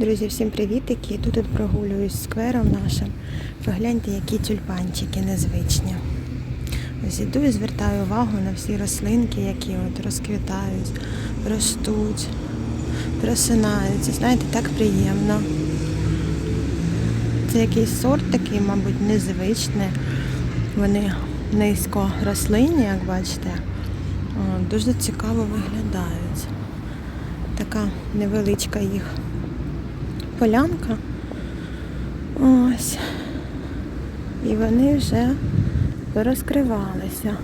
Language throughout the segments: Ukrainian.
Друзі, всім привітики! Тут прогулююсь сквером нашим. Погляньте, які тюльпанчики незвичні. Ось іду і звертаю увагу на всі рослинки, які от розквітають, ростуть, просинаються. Знаєте, так приємно. Це якийсь сорт такий, мабуть, незвичний. Вони низько рослинні, як бачите. Дуже цікаво виглядають. Така невеличка їх полянка. Ось. І вони вже порозкривалися.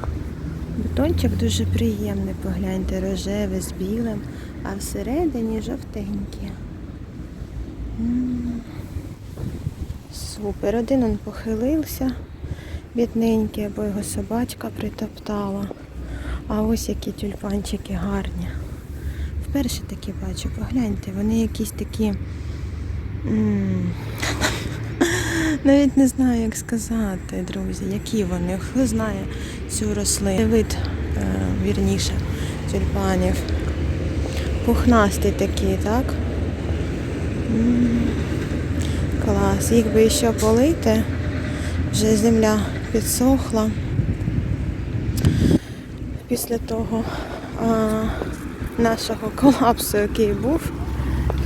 Бутончик дуже приємний, погляньте, рожевий з білим, а всередині жовтенькі. Супер. Один он похилився, бідненький, або його собачка притоптала. А ось які тюльпанчики гарні. Вперше такі бачу, погляньте, вони якісь такі. Навіть не знаю, як сказати, друзі, які вони. Хто знає цю рослину. Вид, е, вірніше, тюльпанів. Пухнасті такі, так? Клас. Їх би ще полити. Вже земля підсохла. Після того а, нашого колапсу, який був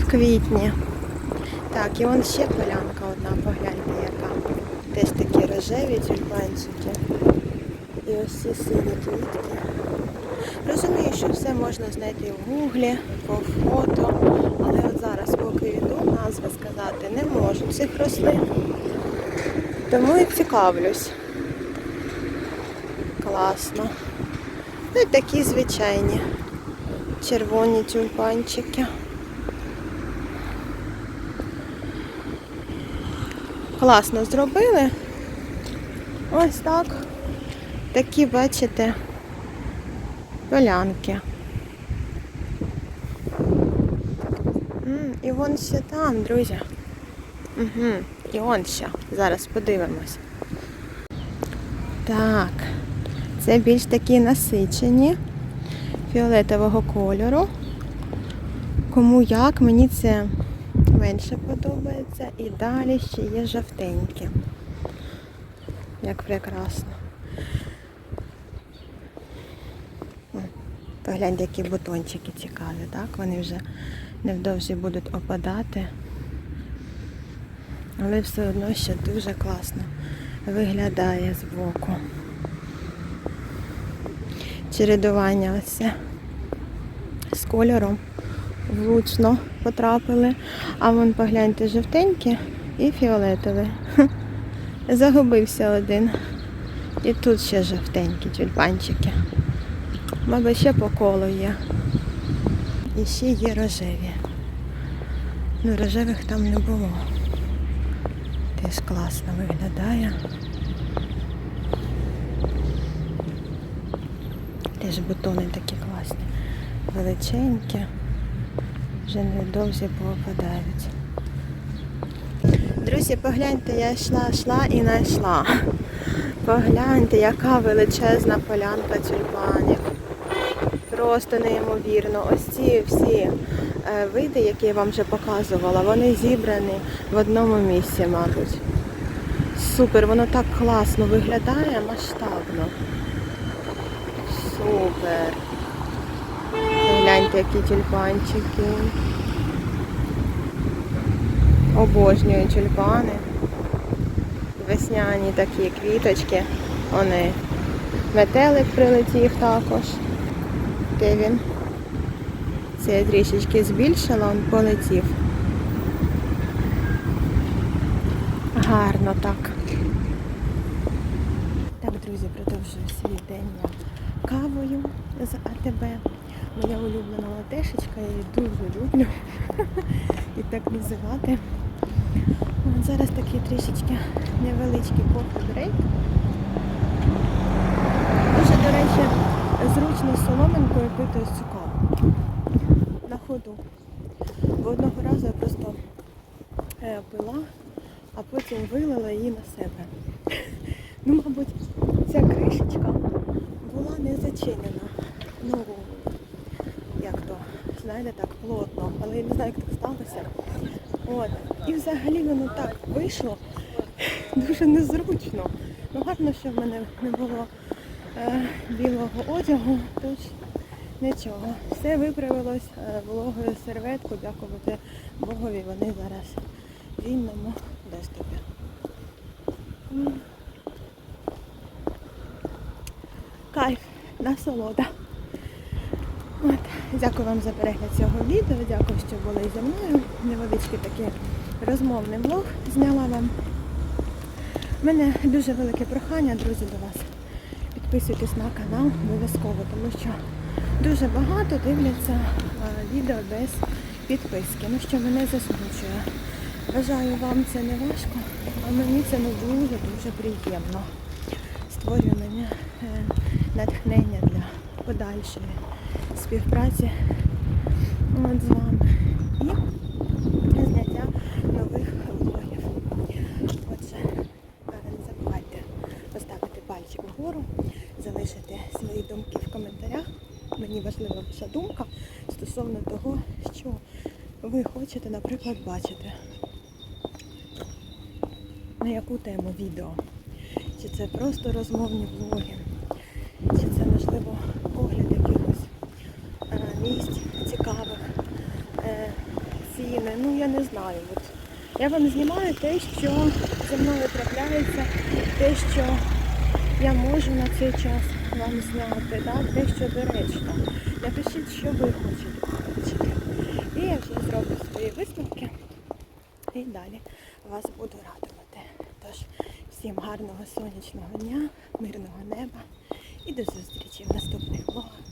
в квітні. Так, і вон ще полянка одна, погляньте, яка. Теж такі рожеві тюльпанчики. І ось ці сині квітки. Розумію, що все можна знайти в гуглі, по фото, але от зараз, поки йду, назви сказати не можу цих рослин. Тому і цікавлюсь. Класно. Ну і такі звичайні червоні тюльпанчики. Класно зробили. Ось так. Такі, бачите, полянки. І вон ще там, друзі. Угу. І он ще. Зараз подивимось. Так. Це більш такі насичені фіолетового кольору. Кому як, мені це менше подобається. І далі ще є жовтенькі. Як прекрасно. Погляньте, які бутончики цікаві, так? Вони вже невдовзі будуть опадати. Але все одно ще дуже класно виглядає збоку. Чередування ось з кольором влучно потрапили. А вон погляньте жовтенькі і фіолетові. Загубився один. І тут ще жовтенькі тюльпанчики. Мабуть, ще по колу є. І ще є рожеві. Ну, рожевих там не було. Теж класно виглядає. Теж бутони такі класні. Величенькі. Вже невдовзі повипадають. Друзі, погляньте, я йшла, йшла і знайшла. Погляньте, яка величезна полянка тюльпанів. Просто неймовірно. Ось ці всі е, види, які я вам вже показувала, вони зібрані в одному місці, мабуть. Супер, воно так класно виглядає масштабно. Супер. Гляньте, які тюльпанчики. Обожнюю тюльпани. Весняні такі квіточки. Вони. Метелик прилетів також. Де він? Це я трішечки збільшила, він полетів. Гарно так. Так, друзі, продовжую свій день кавою з АТБ. Моя улюблена латешечка, я її дуже люблю. І так називати. Зараз такий трішечки невеличкий кофе-брейк. Дуже, до речі, зручно з соломинкою пити цю каву. На ходу. Бо одного разу я просто е, пила, а потім вилила її на себе. Ну, мабуть, ця кришечка була не зачинена. Ну, як то, знаєте, так плотно. Але я не знаю, як так сталося. От. І взагалі воно так вийшло дуже незручно. Ну гарно, що в мене не було е, білого одягу, тож нічого. Все виправилось е, вологою серветкою, дякувати Богові, вони зараз в вільному доступі. Кайф, насолода. Дякую вам за перегляд цього відео. Дякую, що були зі мною. Невеличкий такий розмовний влог зняла вам. У мене дуже велике прохання, друзі, до вас. Підписуйтесь на канал обов'язково, тому що дуже багато дивляться е, відео без підписки. Ну що мене засмучує. Бажаю вам це не важко, а мені це ну дуже-дуже приємно. Створює мене е, натхнення для подальшої співпраці от з вами і зняття нових влогів. Отже, не забувайте поставити пальчик вгору, залишити свої думки в коментарях. Мені важлива ваша думка стосовно того, що ви хочете, наприклад, бачити. На яку тему відео? Чи це просто розмовні влоги? Чи це можливо огляд якихось е, місць цікавих, е, ціни? Ну я не знаю. От я вам знімаю те, що зі мною трапляється, те, що я можу на цей час вам зняти, да? те, що доречно. Напишіть, що ви хочете побачити. І я вже зроблю свої висновки і далі вас буду радувати. Тож, всім гарного сонячного дня, мирного неба і до зустрічі в наступних влогах